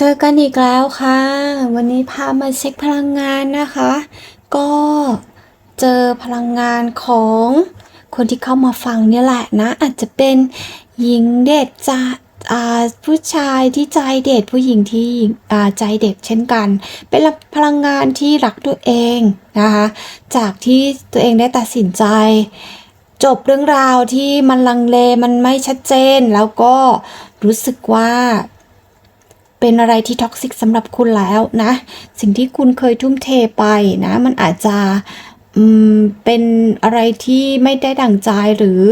เจอกันอีกแล้วค่ะ วันนี้พามาเช็คพลังงานนะคะ ก็เจอพลังงานของคนที่เข้ามาฟังเนี่ยแหละนะ อาจจะเป็นหญิงเด็ดจะอ่าผู้ชายที่ใจเด็ดผู้หญิงที่ใจเด็ดเช่นกัน เป็นพลังงานที่รักตัวเองนะคะ จากที่ตัวเองได้ตัดสินใจ จบเรื่องราวที่มันลังเลมันไม่ชัดเจนแล้วก็รู้สึกว่า เป็นอะไรที่ท็อกซิกสำหรับคุณแล้วนะ สิ่งที่คุณเคยทุ่มเทไปนะ มันอาจจะเป็นอะไรที่ไม่ได้ดั่งใจหรือ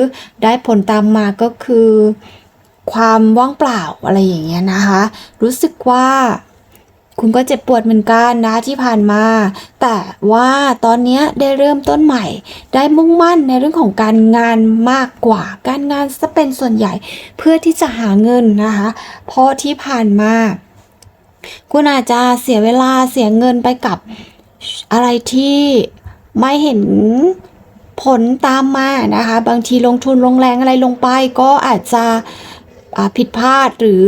ได้ผลตามมาก็คือ ความว่างเปล่าอะไรอย่างเงี้ยนะคะ รู้สึกว่าคุณก็เจ็บปวดเหมือนกันนะที่ผ่านมา แต่ว่าตอนนี้ได้เริ่มต้นใหม่ ได้มุ่งมั่นในเรื่องของการงานมากกว่า การงานจะเป็นส่วนใหญ่เพื่อที่จะหาเงินนะคะ เพราะที่ผ่านมา คุณอาจจะเสียเวลาเสียเงินไปกับอะไรที่ไม่เห็นผลตามมานะคะ บางทีลงทุนลงแรงอะไรลงไป ก็อาจจะผิดพลาดหรือ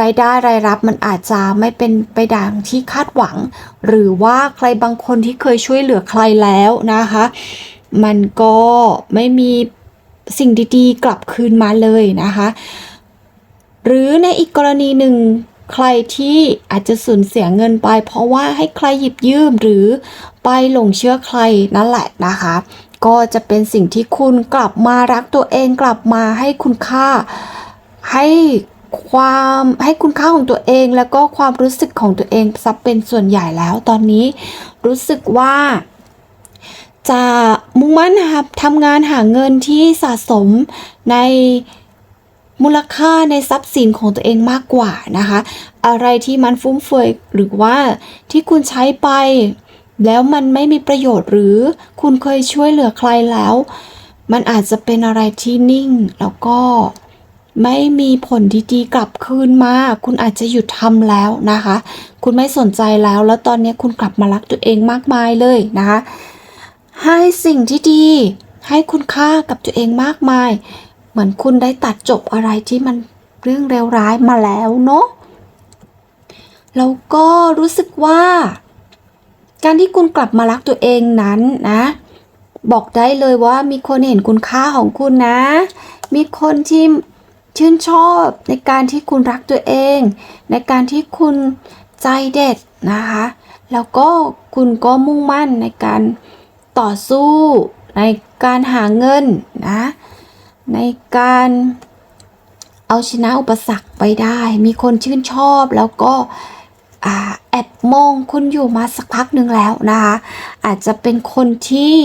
รายได้รายรับมันอาจจะไม่เป็นไปดังที่คาดหวัง หรือว่าใครบางคนที่เคยช่วยเหลือใครแล้วนะคะ มันก็ไม่มีสิ่งดีๆ กลับคืนมาเลยนะคะ หรือในอีกกรณีหนึ่ง ใครที่อาจจะสูญเสียเงินไป เพราะว่าให้ใครหยิบยืมหรือไปหลงเชื่อใครนั่นแหละนะคะ ก็จะเป็นสิ่งที่คุณกลับมารักตัวเองกลับมาให้คุณค่าให้ความให้คุณค่าของตัวเองแล้วก็ความรู้สึกของตัวเองซับเป็นส่วนใหญ่แล้วตอนนี้รู้สึกว่า จะมุ่งมั่นนะครับทำงานหาเงินที่สะสมใน มูลค่าในทรัพย์สินของตัวเองมากกว่านะคะ อะไรที่มันฟุ่มเฟือยหรือว่าที่คุณใช้ไป แล้วมันไม่มีประโยชน์หรือคุณเคยช่วยเหลือใครแล้ว มันอาจจะเป็นอะไรที่นิ่งแล้วก็ไม่มีผลดีๆกลับคืนมา คุณอาจจะหยุดทำแล้วนะคะ คุณไม่สนใจแล้ว แล้วตอนนี้คุณกลับมารักตัวเองมากมายเลยนะคะ ให้สิ่งที่ดี ให้คุณค่ากับตัวเองมากมาย เหมือนคุณได้ตัดจบอะไรที่มันเรื่องเลวร้ายมาแล้วเนาะแล้วก็รู้สึกว่า การที่คุณกลับมารักตัวเองนั้นนะ บอกได้เลยว่ามีคนเห็นคุณค่าของคุณนะ มีคนที่ชื่นชอบในการที่คุณรักตัวเอง ในการที่คุณใจเด็ดนะคะ แล้วก็คุณก็มุ่งมั่นในการต่อสู้ในการหาเงินนะ ในการเอาชนะอุปสรรคไปได้ มีคนชื่นชอบแล้วก็แอบมองคุณอยู่มาสักพักหนึ่งแล้วนะคะ อาจจะเป็นคนที่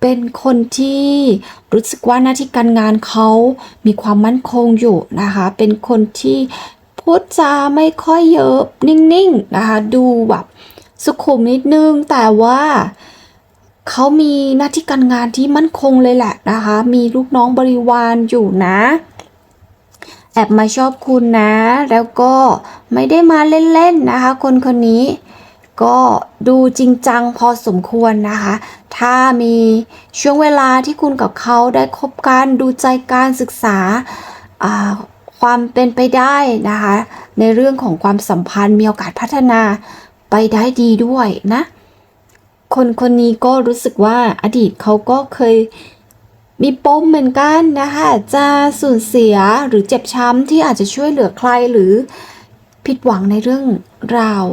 เป็นคนที่รู้สึกว่าหน้าที่การงานเขามีความมั่นคงอยู่นะคะ เป็นคนที่พูดจาไม่ค่อยเยอะนิ่งๆนะคะ ดูแบบสุขุมนิดนึงแต่ว่า เขามีหน้าที่การงานที่มั่นคงเลยแหละนะคะ มีลูกน้องบริวารอยู่นะ แอบมาชอบคุณนะ แล้วก็ไม่ได้มาเล่นๆนะคะ คนคนนี้ก็ดูจริงจังพอสมควรนะคะ ถ้ามีช่วงเวลาที่คุณกับเขาได้คบกันดูใจการศึกษาอ่าความเป็นไปได้นะคะ ในเรื่องของความสัมพันธ์มีโอกาสพัฒนาไปได้ดีด้วยนะ คนคนนี้ก็รู้สึกว่าอดีตเขาก็เคยมีปมเหมือนกันนะคะจะสูญเสียหรือเจ็บช้ำที่อาจจะช่วยเหลือใครหรือผิดหวังในเรื่องราว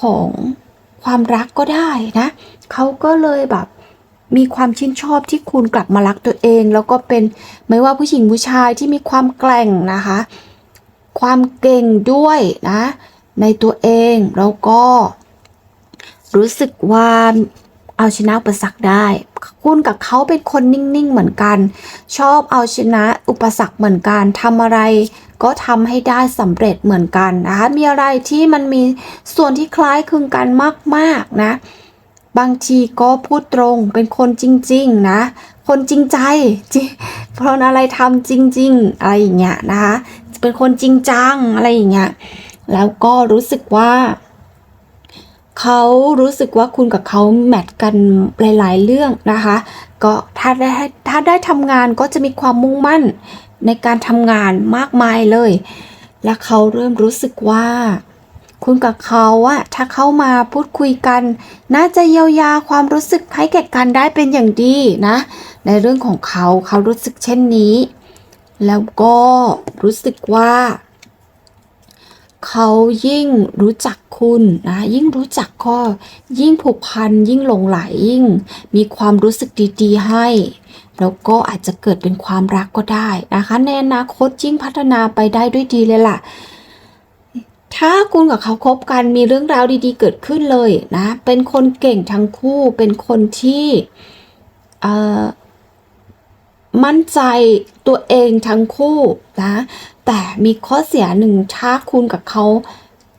ของความรักก็ได้นะเขาก็เลยแบบมีความชื่นชอบที่คุณกลับมารักตัวเอง แล้วก็เป็นไม่ว่าผู้หญิงผู้ชายที่มีความแกร่งนะคะ ความเก่งด้วยนะ ในตัวเองแล้วก็ รู้สึกว่าเอาชนะอุปสรรคได้ คุณกับเขาเป็นคนนิ่งๆเหมือนกัน ชอบเอาชนะอุปสรรคเหมือนกันทำอะไรก็ทำให้ได้สำเร็จเหมือนกันนะคะมีอะไรที่มันมีส่วนที่คล้ายคลึงกันมากๆนะ บางทีก็พูดตรงเป็นคนจริงๆนะ คนจริงใจจริงเพราะอะไรทำจริง ๆ อะไรอย่างเงี้ยนะคะเป็นคนจริงจังอะไรอย่างเงี้ยแล้วก็รู้สึกว่า เขารู้สึกว่าคุณกับเขาแมทกันหลาย ๆ เรื่องนะคะ ก็ถ้าได้ถ้าได้ทำงานก็จะมีความมุ่งมั่นในการทำงานมากมายเลย และเขาเริ่มรู้สึกว่า คุณกับเขาอะถ้าเข้ามาพูดคุยกัน น่าจะเยียวยาความรู้สึกให้แก่กันได้เป็นอย่างดีนะ ในเรื่องของเขาเขารู้สึกเช่นนี้ แล้วก็รู้สึกว่า เขายิ่งรู้จักคุณนะยิ่งรู้จักก็ยิ่งผูกพันยิ่งหลงไหลยิ่ง มีความรู้สึกดีๆ ให้ แล้วก็อาจจะเกิดเป็นความรักก็ได้นะคะ ในอนาคตยิ่งพัฒนาไปได้ด้วยดีเลยล่ะ ถ้าคุณกับเขาคบกันมีเรื่องราวดีๆ เกิดขึ้นเลยนะ เป็นคนเก่งทั้งคู่เป็นคนที่เอ่อ มั่นใจตัวเองทั้งคู่นะแต่มีข้อเสียหนึ่งถ้าคุณกับเขา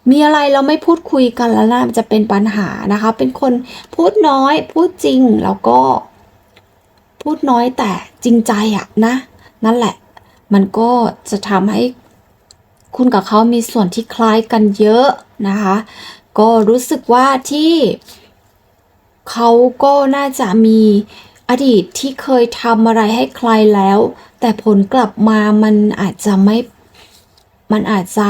มีอะไรเราไม่พูดคุยกันแล้วนะมันจะเป็นปัญหานะคะ เป็นคนพูดน้อยพูดจริงแล้วก็ พูดน้อยแต่จริงใจอะนะ นั่นแหละ มันก็จะทำให้คุณกับเขามีส่วนที่คล้ายกันเยอะนะคะ ก็รู้สึกว่าที่เขาก็น่าจะมี อดีตที่เคยทำอะไรให้ใครแล้ว แต่ผลกลับมามันอาจจะไม่ มันอาจจะ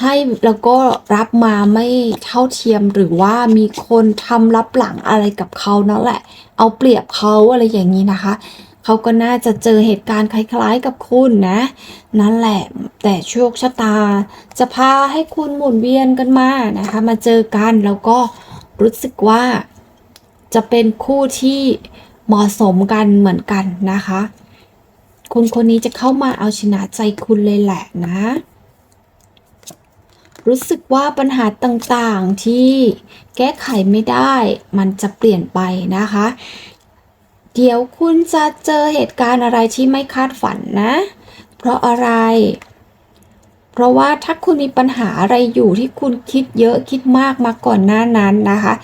ให้แล้วก็รับมาไม่เท่าเทียมหรือว่ามีคนทำรับหลังอะไรกับเขานั่นแหละ เอาเปรียบเขาอะไรอย่างนี้นะคะ เขาก็น่าจะเจอเหตุการณ์คล้ายๆกับคุณนะ นั่นแหละ แต่โชคชะตา จะพาให้คุณหมุนเวียนกันมานะคะ มาเจอกันแล้วก็รู้สึกว่าจะเป็นคู่ที่ เหมาะสมกันเหมือนกันนะคะ คนคนนี้จะเข้ามาเอาชนะใจคุณเลยแหละนะ รู้สึกว่าปัญหาต่างๆที่แก้ไขไม่ได้มันจะเปลี่ยนไปนะคะ เดี๋ยวคุณจะเจอเหตุการณ์อะไรที่ไม่คาดฝันนะ เพราะอะไรเพราะว่าถ้าคุณมีปัญหาอะไรอยู่ที่คุณคิดเยอะคิดมากมาก่อนหน้านั้นนะคะ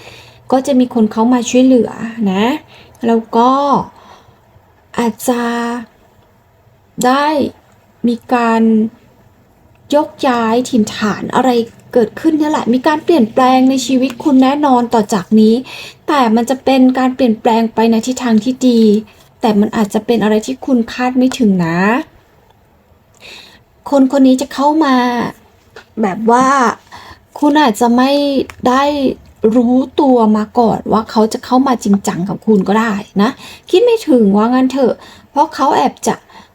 ก็จะมีคนเขามาช่วยเหลือนะ แล้วก็อาจจะได้มีการยกย้ายถิ่นฐานอะไรเกิดขึ้นนี่แหละ มีการเปลี่ยนแปลงในชีวิตคุณแน่นอนต่อจากนี้ แต่มันจะเป็นการเปลี่ยนแปลงไปในทิศทางที่ดี แต่มันอาจจะเป็นอะไรที่คุณคาดไม่ถึงนะ คนคนนี้จะเข้ามาแบบว่าคุณอาจจะไม่ได้ รู้ตัวมาก่อนว่าเขาจะเข้ามาจริงจังกับคุณก็ได้นะ คิดไม่ถึงว่างั้นเถอะ เพราะเขาแอบจะ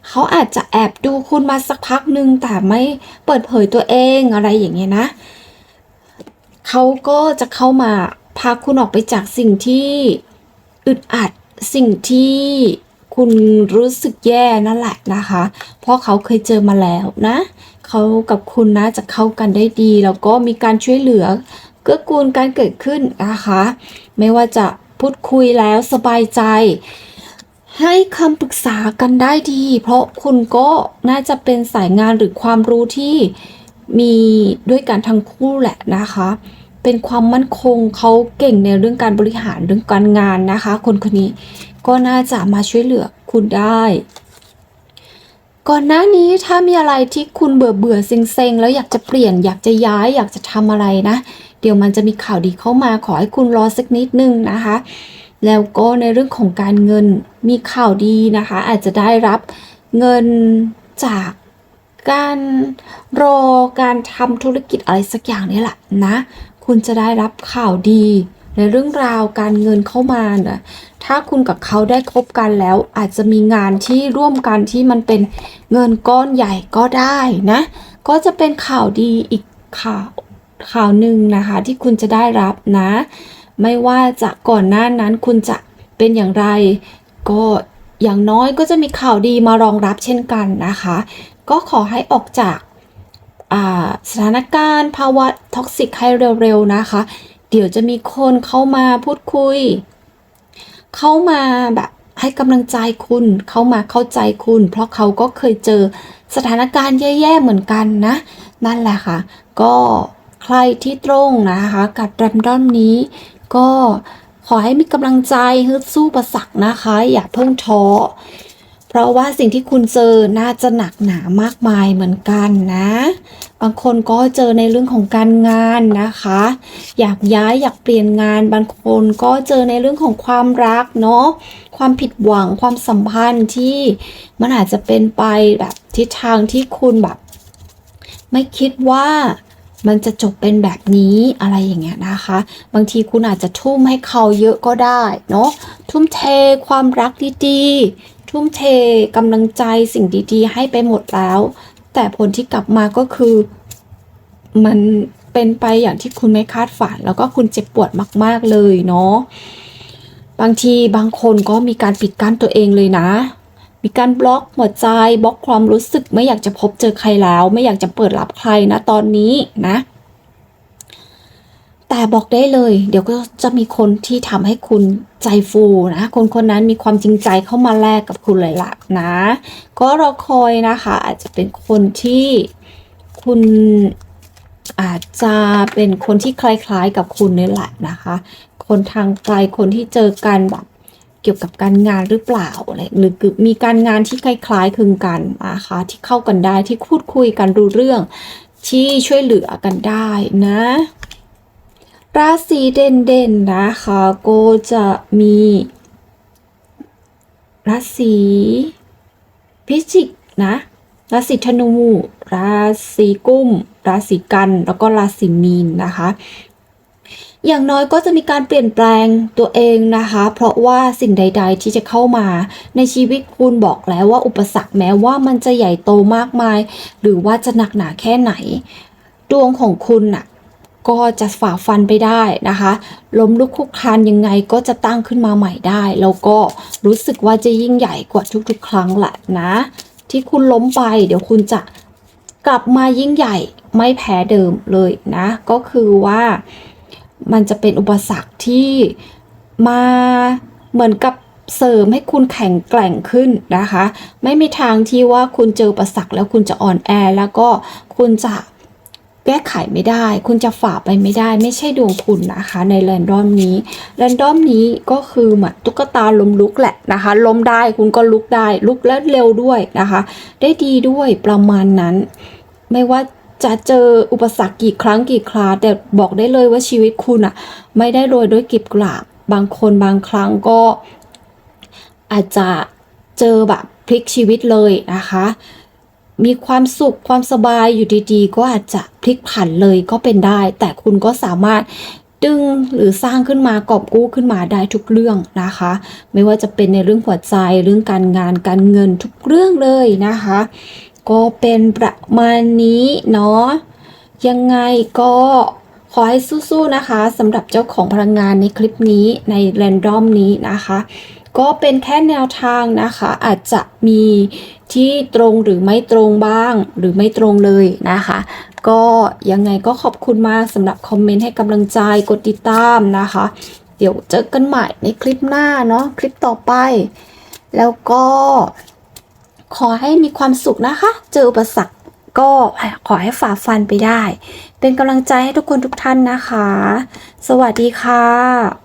เขาอาจจะแอบดูคุณมาสักพักหนึ่งแต่ไม่เปิดเผยตัวเองอะไรอย่างเงี้ยนะเขาก็จะเข้ามาพาคุณออกไปจากสิ่งที่อึดอัดสิ่งที่คุณรู้สึกแย่นั่นแหละนะคะ เพราะเขาเคยเจอมาแล้วนะ เขากับคุณนะจะเข้ากันได้ดี แล้วก็มีการช่วยเหลือ เกื้อกูลการเกิดขึ้นนะคะ ไม่ว่าจะพูดคุยแล้วสบายใจ ให้คำปรึกษากันได้ดี เพราะคุณก็น่าจะเป็นสายงานหรือความรู้ที่มีด้วยกันทั้งคู่แหละนะคะ เป็นความมั่นคงเขาเก่งในเรื่องการบริหารเรื่องการงานนะคะ คนคนนี้ก็น่าจะมาช่วยเหลือคุณได้ ก่อนหน้านี้ถ้ามีอะไรที่คุณเบื่อเบื่อๆเซ็งแล้วอยากจะเปลี่ยน อยากจะย้าย อยากจะทำอะไรนะ ดี๋ยวมันจะมีข่าวดีเข้ามาขอให้คุณรอสักนิดนึงนะคะ แล้วก็ในเรื่องของการเงินมีข่าวดีนะคะ อาจจะได้รับเงินจากการรอการทำธุรกิจอะไรสักอย่างนี่แหละนะ คุณจะได้รับข่าวดีในเรื่องราวการเงินเข้ามานะถ้าคุณกับเขาได้คบกันแล้ว อาจจะมีงานที่ร่วมกันที่มันเป็นเงินก้อนใหญ่ก็ได้นะ ก็จะเป็นข่าวดีอีกข่าว ข่าวหนึ่งนะคะที่คุณจะได้รับนะ ไม่ว่าจะก่อนหน้านั้นคุณจะเป็นอย่างไร ก็อย่างน้อยก็จะมีข่าวดีมารองรับเช่นกันนะคะ ก็ขอให้ออกจากาสถานการณ์ภาวะท็อกซิกให้เร็วๆนะคะ เดี๋ยวจะมีคนเข้ามาพูดคุย เข้ามาแบบให้กำลังใจคุณ เข้ามาเข้าใจคุณ เพราะเขาก็เคยเจอสถานการณ์แย่ๆเหมือนกันนะ นั่นแหละค่ะ ก็ ใครที่ตรงนะคะ กับแรมดอนนี้ก็ขอให้มีกำลังใจฮึดสู้ประสักนะคะ อย่าเพิ่งท้อเพราะว่าสิ่งที่คุณเจอน่าจะหนักหนามากมายเหมือนกันนะ บางคนก็เจอในเรื่องของการงานนะคะ อยากย้ายอยากเปลี่ยนงานบางคนก็เจอในเรื่องของความรักเนาะความผิดหวังความสัมพันธ์ที่มันอาจจะเป็นไปแบบทิศทางที่คุณแบบ ไม่คิดว่า มันจะจบเป็นแบบนี้อะไรอย่างเงี้ยนะคะ บางทีคุณอาจจะทุ่มให้เขาเยอะก็ได้เนาะทุ่มเทความรักดีๆ ทุ่มเทกำลังใจสิ่งดีๆ ให้ไปหมดแล้ว แต่ผลที่กลับมาก็คือ มันเป็นไปอย่างที่คุณไม่คาดฝัน แล้วก็คุณเจ็บปวดมาก ๆเลยเนาะบางทีบางคนก็มีการปิดกั้นตัวเองเลยนะ มีการบล็อกหัวใจบล็อกความรู้สึกไม่อยากจะพบเจอใครแล้ว ไม่อยากจะเปิดรับใครนะตอนนี้นะ แต่บอกได้เลย เดี๋ยวก็จะมีคนที่ทำให้คุณใจฟูนะ คนคนนั้นมีความจริงใจเข้ามาแลกกับคุณเลยล่ะนะ ก็รอคอยนะคะ อาจจะเป็นคนที่คุณอาจจะเป็นคนที่คล้ายๆกับคุณนี่แหละนะคะ คนทางไกลคนที่เจอกันแบบ เกี่ยวกับการงานหรือเปล่าอะไรหรือมีการงานที่คล้ายๆคลึงกันนะคะที่เข้ากันได้ที่พูดคุยกันรู้เรื่อง ที่ช่วยเหลือกันได้นะ ราศีเด่นๆนะคะก็จะมีราศีพิจิกนะราศีธนู ราศีกุม ราศีกัน แล้วก็ราศีมีนนะคะ อย่างน้อยก็จะมีการเปลี่ยนแปลงตัวเองนะคะ เพราะว่าสิ่งใด ๆ ที่จะเข้ามา ในชีวิตคุณบอกแล้วว่าอุปสรรคแม้ว่ามันจะใหญ่โตมากมาย หรือว่าจะหนักหนาแค่ไหน ดวงของคุณน่ะก็จะฝ่าฟันไปได้นะคะล้มลุกคลุกคลานยังไงก็จะตั้งขึ้นมาใหม่ได้ แล้วก็รู้สึกว่าจะยิ่งใหญ่กว่าทุกๆ ครั้งแหละนะ ที่คุณล้มไป เดี๋ยวคุณจะกลับมายิ่งใหญ่ไม่แพ้เดิมเลยนะ ก็คือว่า มันจะเป็นอุปสรรคที่มาเหมือนกับเสริมให้คุณแข็งแกร่งขึ้นนะคะ ไม่มีทางที่ว่าคุณเจออุปสรรคแล้วคุณจะอ่อนแอแล้วก็คุณจะแก้ไขไม่ได้ คุณจะฝ่าไปไม่ได้ ไม่ใช่ดวงคุณนะคะ ในแรนดอมนี้แรนดอมนี้ก็คือเหมือนตุ๊กตาล้มลุกแหละนะคะ ล้มได้คุณก็ลุกได้ ลุกแล้วเร็วด้วยนะคะ ได้ดีด้วยประมาณนั้น ไม่ว่า จะเจออุปสรรคกี่ครั้งกี่คราแต่บอกได้เลยว่าชีวิตคุณอะไม่ได้โรยด้วยกลีบกลาบบางคนบางครั้งก็อาจจะเจอแบบพลิกชีวิตเลยนะคะ มีความสุขความสบายอยู่ดีๆ ก็อาจจะพลิกผันเลยก็เป็นได้ แต่คุณก็สามารถดึงหรือสร้างขึ้นมากอบกู้ขึ้นมาได้ทุกเรื่องนะคะ ไม่ว่าจะเป็นในเรื่องหัวใจเรื่องการงานการเงินทุกเรื่องเลยนะคะ ก็เป็นประมาณนี้เนาะยังไงก็ขอให้สู้ๆนะคะสำหรับเจ้าของพลังงานในคลิปนี้ในแรนดอมนี้นะคะ ก็เป็นแค่แนวทางนะคะ อาจจะมีที่ตรงหรือไม่ตรงบ้าง หรือไม่ตรงเลยนะคะ ก็ยังไงก็ขอบคุณมากสำหรับคอมเมนต์ให้กำลังใจกดติดตามนะคะ เดี๋ยวเจอกันใหม่ในคลิปหน้าเนาะคลิปต่อไป แล้วก็ ขอให้มีความสุขนะคะ เจออุปสรรคก็ขอให้ฝ่าฟันไปได้ เป็นกำลังใจให้ทุกคนทุกท่านนะคะ สวัสดีค่ะ